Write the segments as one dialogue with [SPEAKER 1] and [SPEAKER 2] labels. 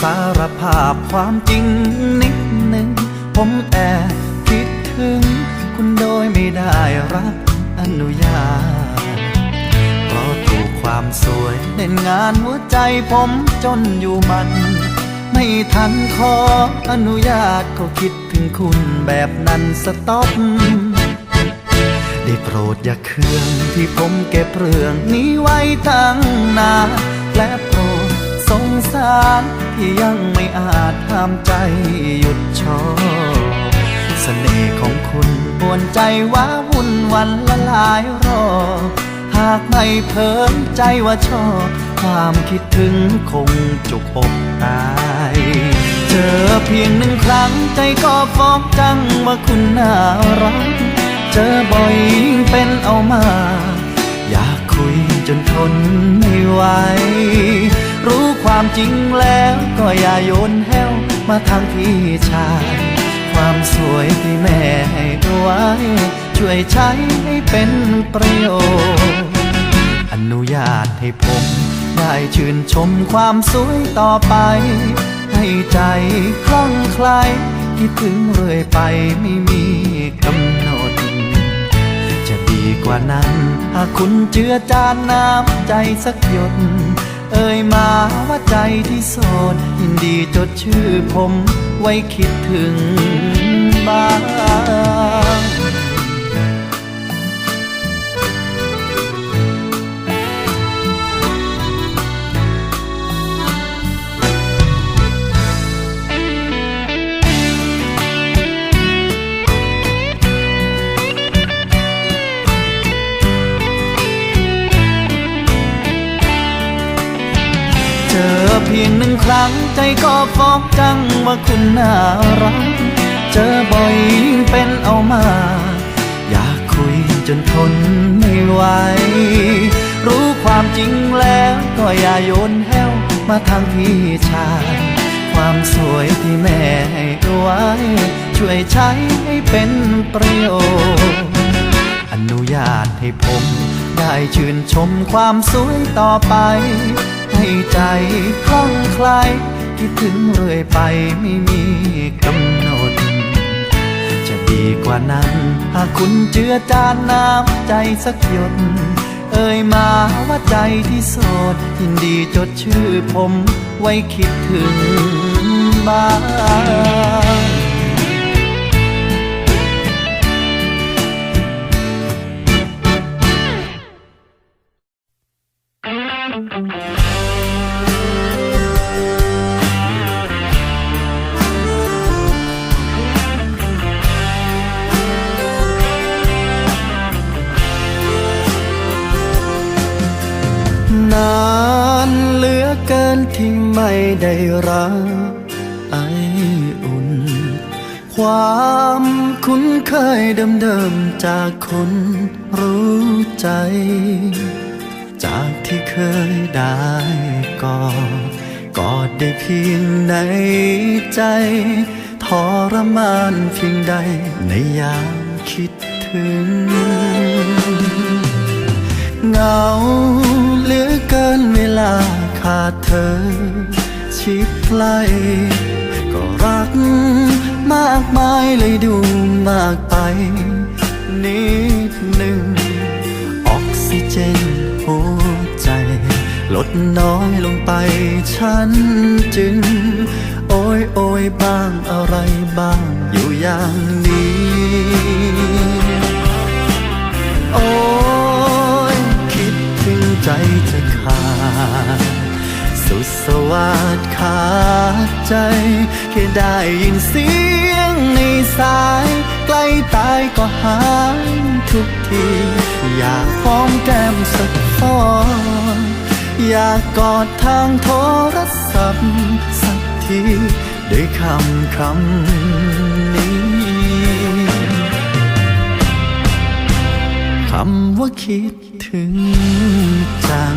[SPEAKER 1] สารภาพความจริงนิดหนึ่ง ผมแอบคิดถึง คุณโดยไม่ได้รับอนุญาต เพราะถูกความสวยเล่นงานหัวใจผมจนอยู่มัน ไม่ทันขออนุญาตก็คิดถึงคุณแบบนั้นสต็อปได้โปรดอย่าเคืองที่ผมเก็บเรื่องนี้ไว้ตั้งนานและโปรด สงสารที่ยังไม่อาจห้ามใจหยุดชอบเสน่ห์ของคุณปวนใจว้าวุ่นวันละหลายรอบ หากไม่เพิ่มใจว่าชอบ ความคิดถึงคงจุกอกตายเจอเพียงหนึ่งครั้งใจก็ฟอกจังว่าคุณน่ารัก เจอบ่อยยิ่งเป็นเอามา อยากคุยจนทนไม่ไหว ความจริงแล้วก็อย่าโยนแห้วมาทางพี่ชาย ความสวยที่แม่ให้ไว้ ช่วยใช้ให้เป็นประโยชน์ อนุญาตให้ผม ได้ชื่นชมความสวยต่อไป ให้ใจคลั่งไคลคิดถึงเรื่อยไปไม่มีกำหนด จะดีกว่านั้นหากคุณเจือจานน้ำใจสักหยด ยมาว่าใจที่โสด ยินดีจดชื่อผมไว้คิดถึงบ้าง พียงหนึ่งครั้งใจก็ฟอกจังว่าคุณน่ารัก เจอบ่อยเป็นเอามา อยากคุยจนทนไม่ไหว รู้ความจริงแล้วก็อย่าโยนแห้วมาทางพี่ชาย ความสวยที่แม่ให้ไว้ ช่วยใช้ให้เป็นประโยชน์อนุญาตให้ผมได้ชื่นชมความสวยต่อไป ให้ใจคล่องคล้คิดถึงเรื่อยไปไม่มีกำหนด จะดีกว่านั้น หากคุณเจือจานน้ำใจสักหยด เอ่ยมาว่าใจที่โสด ยินดีจดชื่อผมไว้คิดถึงบ้าง เคยเดิมๆจากคนรู้ใจ จากที่เคยได้กอดกอดได้เพียงในใจทรมานเพียงใดในยามคิดถึง เหงาเหลือเกินเวลาขาดเธอ ชิดใกล้ก็รัก มากมายเลยดูมากไป นิดหนึ่ง ออกซิเจนหัวใจ ลดน้อยลงไป ฉันจึง โอยโอยบ้างอะไรบ้าง อยู่อย่างนี้ โอ้ยคิดถึงใจจะขาด สวัสดขาดใจแค่ได้ยินเสียงในสาย ใกล้ตายก็หายทุกที อยากหอมแก้มสักฟอนอยากกอดทางโทรศัพท์สักทีด้วยคำคำนี้ คำว่าคิดถึงจัง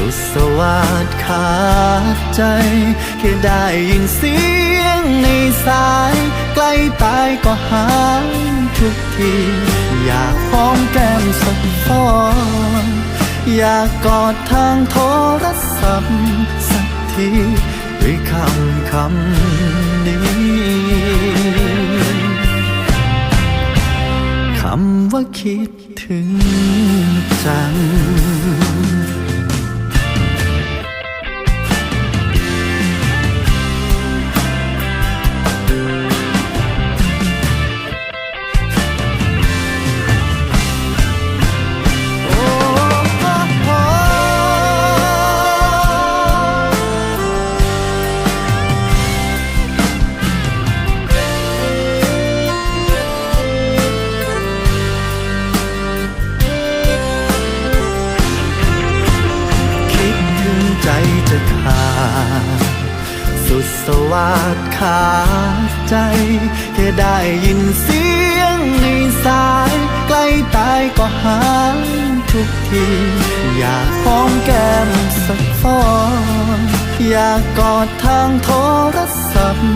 [SPEAKER 1] สุดสวัสดขาดใจ แค่ได้ยินเสียงในสาย ใกล้ตายก็หายทุกที อยากหอมแก้มสักฟองอยากกอดทางโทรศัพท์สักทีด้วยคำคำนี้คำว่าคิดถึงจัง สุดสวัสดขาดใจ แค่ได้ยินเสียงในสาย ใกล้ตายก็หายทุกที อยากหอมแก้มสักฟองอยากกอดทางโทรศัพท์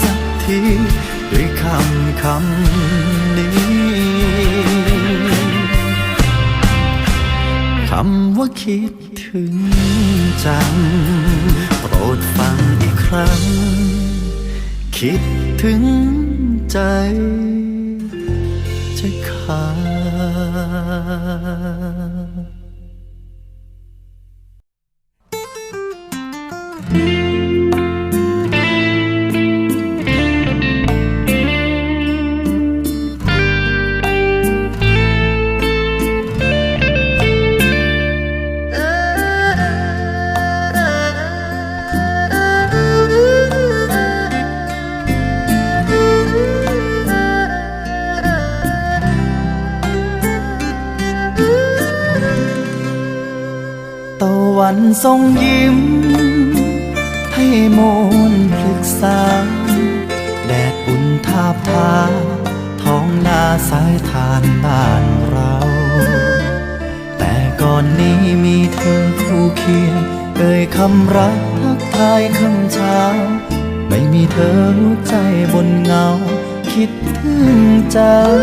[SPEAKER 1] สักที ด้วยคำคำำว่าคิดถึงจัง โปรดฟังอีกครั้ง คิดถึงใจจะขาด ทรงยิ้ม ให้มนพลึกษา แดดอุ่นทาบทาท้องนาสายทานบ้านเรา แต่ก่อนนี้มีเธอคู่เคียงเอ่ยคำรักทักทายคำเช้า ไม่มีเธอหัวใจบนเงา คิดถึงจัง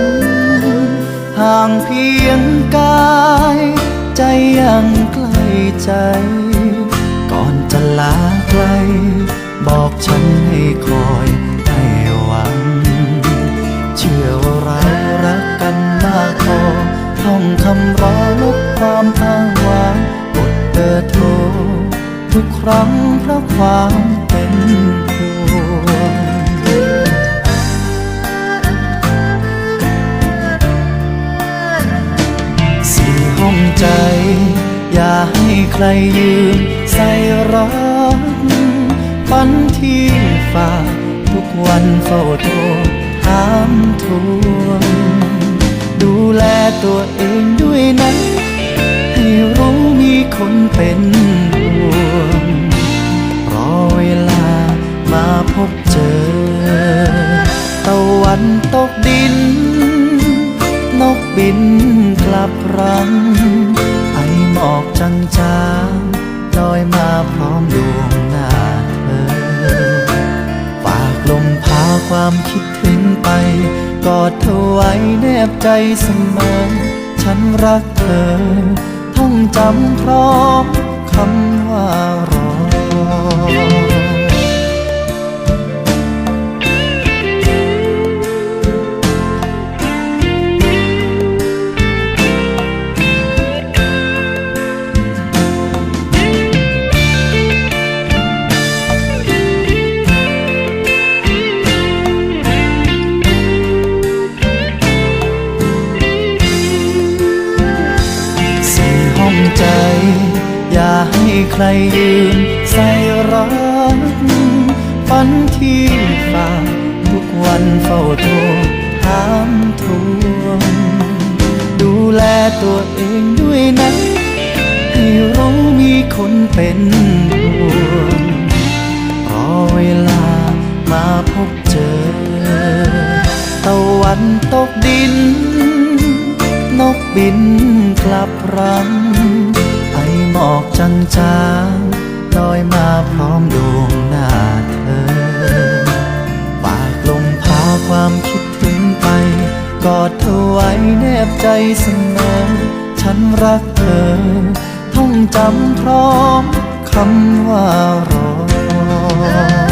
[SPEAKER 1] ห่างเพียงกาย ใจยัง ใจ ก่อนจะลาไกล บอกฉันให้คอยให้หวัง เชื่อว่าเรารักกันมากพอท่องคำร้อลบความอ้างว้างกดเบอร์โทรทุกครั้งเพราะความเป็นห่วงสี่ห้องใจ อย่า ให้ใครยืมใส่รักฝันที่ฝากทุกวันเฝ้าโทร บินกลับรังไอหมอกจางๆลอยมาพร้อมดวงหน้าเธอฝากลมพาความคิดถึงไป กอดเธอไว้แนบใจเสมอ ฉันรักเธอ ท่องจำพร้อมคำว่ารอ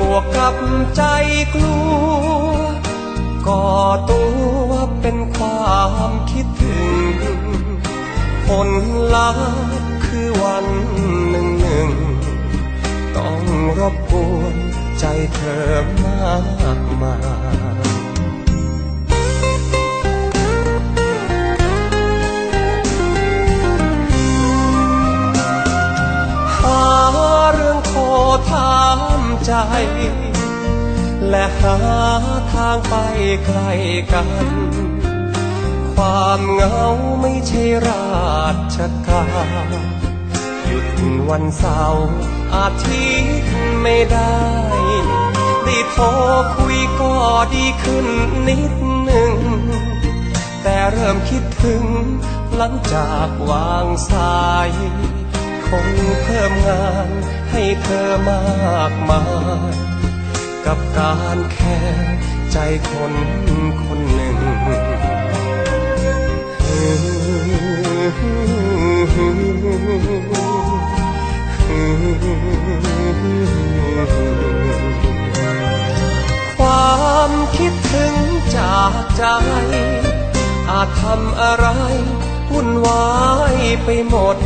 [SPEAKER 2] บวกกับใจกลัวก่อตัวเป็นความคิดถึง ผลลัพธ์คือวันหนึ่งหนึ่ง ต้องรบกวนใจเธอมากมายหาเรื่องโทา ใจ และหาทางไปไกลกัน ความเหงาไม่ใช่ราชการหยุดวันเสาร์อาทิตย์ไม่ได้ได้โทรคุยก็ดีขึ้นนิดหนึ่ง แต่เริ่มคิดถึงหลังจากวางสาย คงเพิ่มงานให้เธอมากมาย กับการแค่ใจคนคนหนึ่งความคิดถึงจากใจ อาจทำอะไรวุ่นวายไปหมด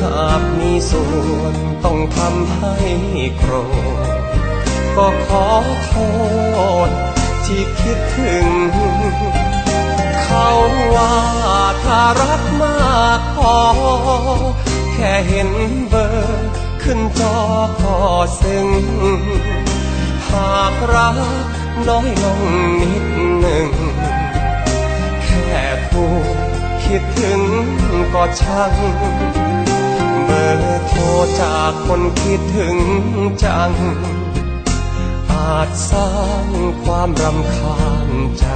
[SPEAKER 2] หากมีส่วนต้องทำให้โกรธ ก็ขอโทษที่คิดถึง เขาว่าถ้ารักมากพอ แค่เห็นเบอร์ขึ้นจอก็ซึ้ง หากรักน้อยลงนิดหนึ่ง แค่พูดคิดถึงก็ช่าง เบอร์โทรจากคนคิดถึงจัง อาจสร้างความรำคาญใจ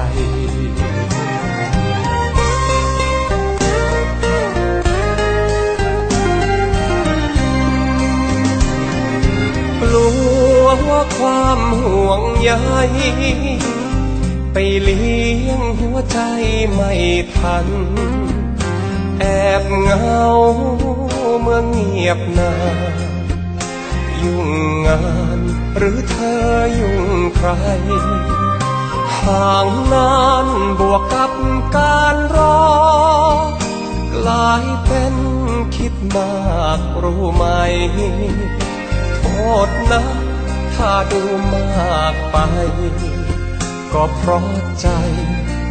[SPEAKER 2] กลัวว่าความห่วงใยไปเลี้ยงหัวใจไม่ทัน แอบเหงา เมื่อเงียบนานยุ่งงานหรือเธอยุ่งใคร ห่างนานบวกกับการรอกลายเป็นคิดมากรู้ไหมโทษนะถ้าดูมากไป ก็เพราะใจ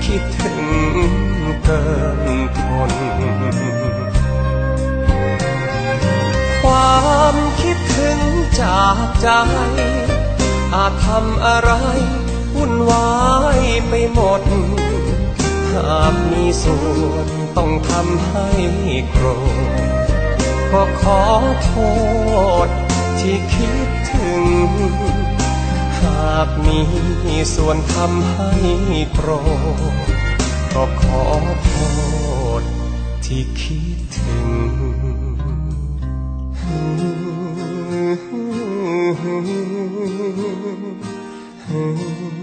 [SPEAKER 2] คิดถึงเกินทน ความคิดถึงจากใจ อาจทำอะไรวุ่นวายไปหมดหหากมีส่วนต้องทำให้โกรธ ก็ขอโทษที่คิดถึง หากมีส่วนทำให้โกรธ ก็ขอโทษที่คิดถึง ไก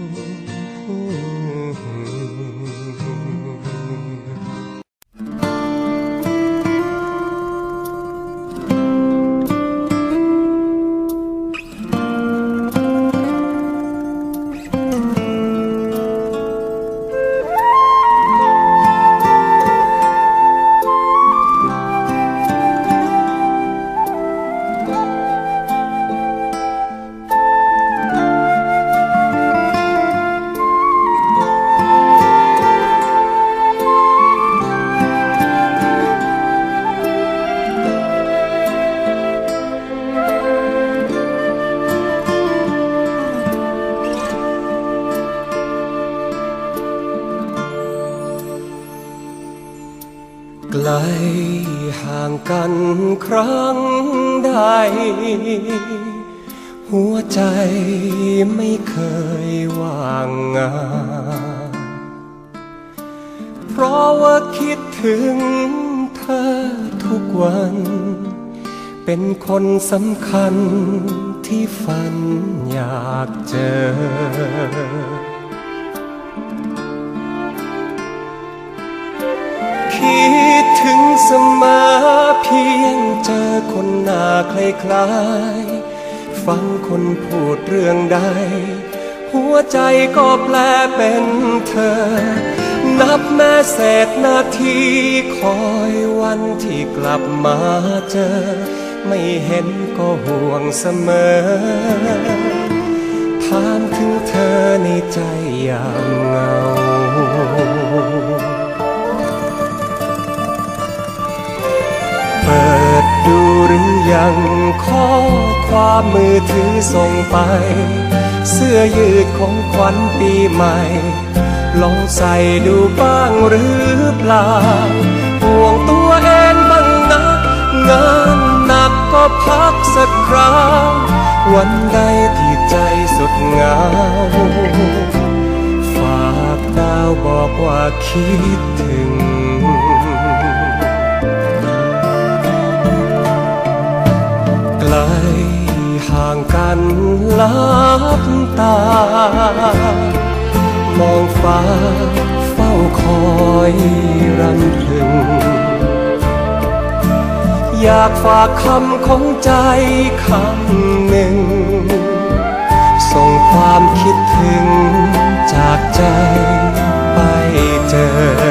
[SPEAKER 2] ว่าคิดถึงเธอทุกวัน เป็นคนสำคัญที่ฝันอยากเจอ คิดถึงสมอเพียงเจอคนหน้าคล้ายๆ ฟังคนพูดเรื่องใด หัวใจก็แปลเป็นเธอ นับแม้เศษนาทีคอยวันที่กลับมาเจอ ไม่เห็นก็ห่วงเสมอ ถามถึงเธอในใจยามเหงา เปิดดูหรือยังข้อความมือถือส่งไป เสื้อยืดของขวัญปีใหม่ ลองใส่ดูบ้างหรือเปล่าห่วงตัวเองบ้างนะงานหนักก็พักสักคราววันใดที่ใจสุดเหงาฝากดาวบอกว่าคิดถึงไกลห่างกันลับตา มองฟ้า เฝ้าคอยรำพึง อยากฝากคำของใจคำหนึ่ง ส่งความคิดถึงจากใจไปเจอ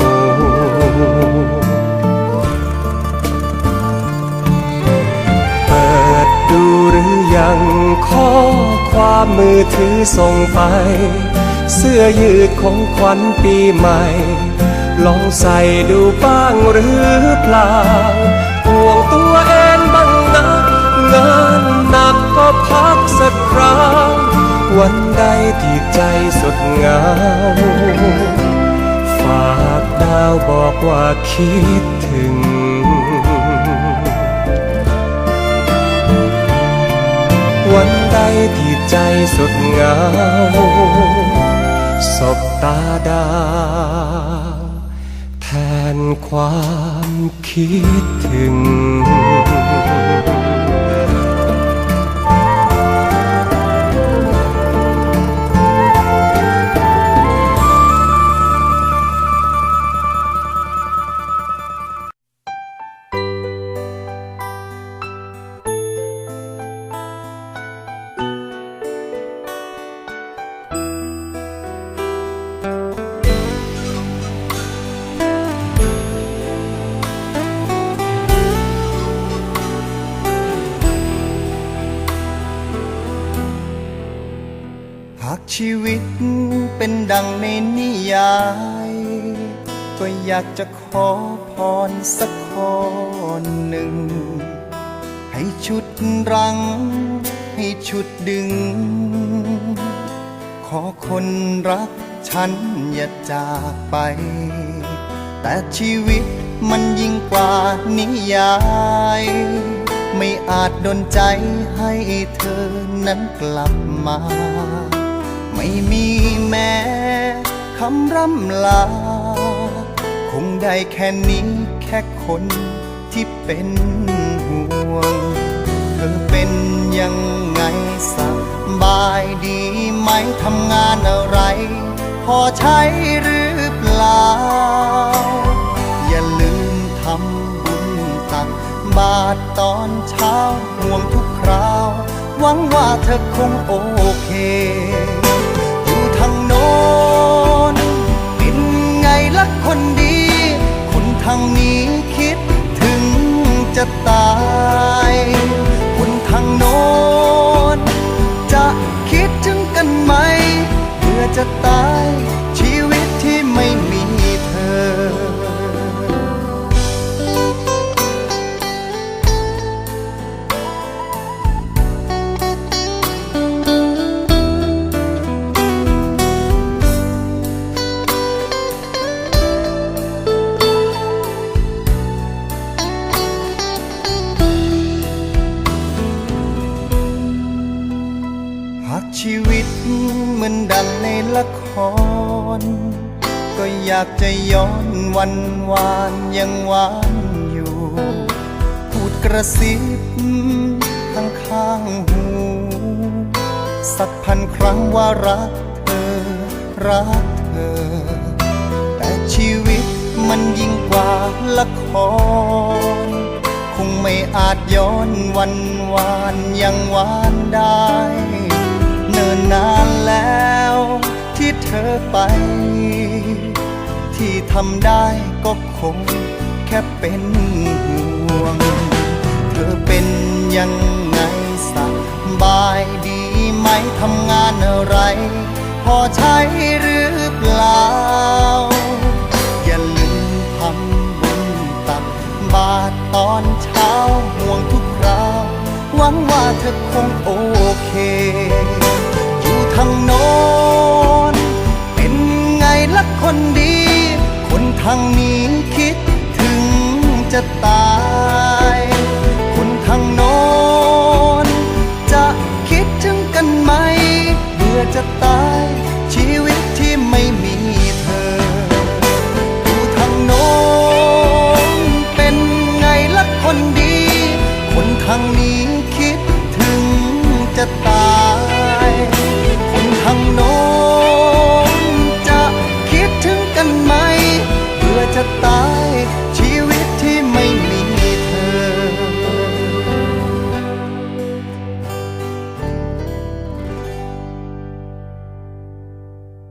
[SPEAKER 2] ยังข้อความมือถือส่งไป เสื้อยืดของขวัญปีใหม่ ลองใส่ดูบ้างหรือเปล่าห่วงตัวเองบ้างนะงานหนักก็พักสักคราววันใดที่ใจสุดเหงา ฝากดาวบอกว่าคิดถึง ใดที่ใจสุดเหงาสบตาดาวแทนความคิดถึง
[SPEAKER 3] ชีวิตเป็นดังในนิยาย ก็อยากจะขอพรสักข้อหนึ่ง ให้ชุดรัง ให้ชุดดึง ขอคนรักฉันอย่าจากไป แต่ชีวิตมันยิ่งกว่านิยาย ไม่อาจดนใจให้เธอนั้นกลับมา ไม่มีแม้คำร่ำลา คงได้แค่นี้แค่คนที่เป็นห่วง เธอเป็นยังไงสบายดีไหมทำงานอะไร พอใช้หรือเปล่า อย่าลืมทำบุญตักบาตรตอนเช้าห่วงทุกคราว หวังว่าเธอคงโอเค น เป็นไงล่ะคนดี คนทางนี้คิดถึงจะตาย คนทางโน้น ครั้งว่ารักเธอ รักเธอ แต่ชีวิตมันยิ่งกว่าละคร คงไม่อาจย้อนวันวานยังหวานได้ เนิ่นนานแล้วที่เธอไป ที่ทำได้ก็คงแค่เป็นห่วง เธอเป็นยังไงสบายดี ทำงานอะไร พอใช้หรือเปล่า อย่าลืมทำบุญตักบาตรตอนเช้าห่วงทุกคราว หวังว่าเธอคงโอเค อยู่ทางโน้นเป็น